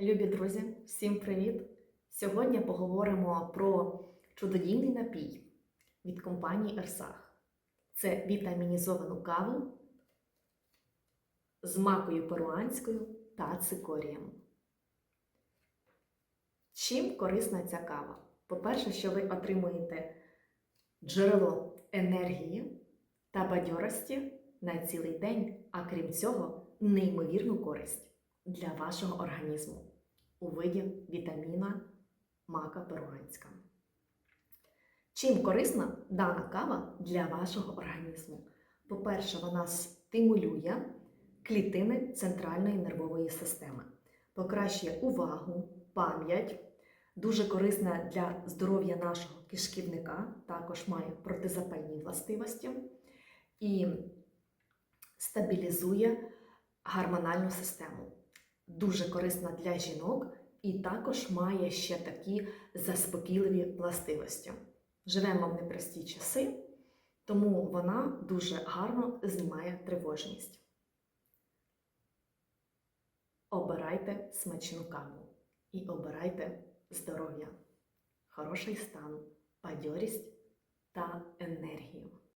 Любі друзі, всім привіт! Сьогодні поговоримо про чудодійний напій від компанії Ерсах. Це вітамінізовану каву з макою перуанською та цикорієм. Чим корисна ця кава? По-перше, що ви отримуєте джерело енергії та бадьорості на цілий день, а крім цього, неймовірну користь для вашого організму у виді вітаміна мака перуанська. Чим корисна дана кава для вашого організму? По-перше, вона стимулює клітини центральної нервової системи, покращує увагу, пам'ять, дуже корисна для здоров'я нашого кишківника, також має протизапальні властивості і стабілізує гормональну систему. Дуже корисна для жінок і також має ще такі заспокійливі властивості. Живемо в непрості часи, тому вона дуже гарно знімає тривожність. Обирайте смачну каву і обирайте здоров'я, хороший стан, бадьорість та енергію.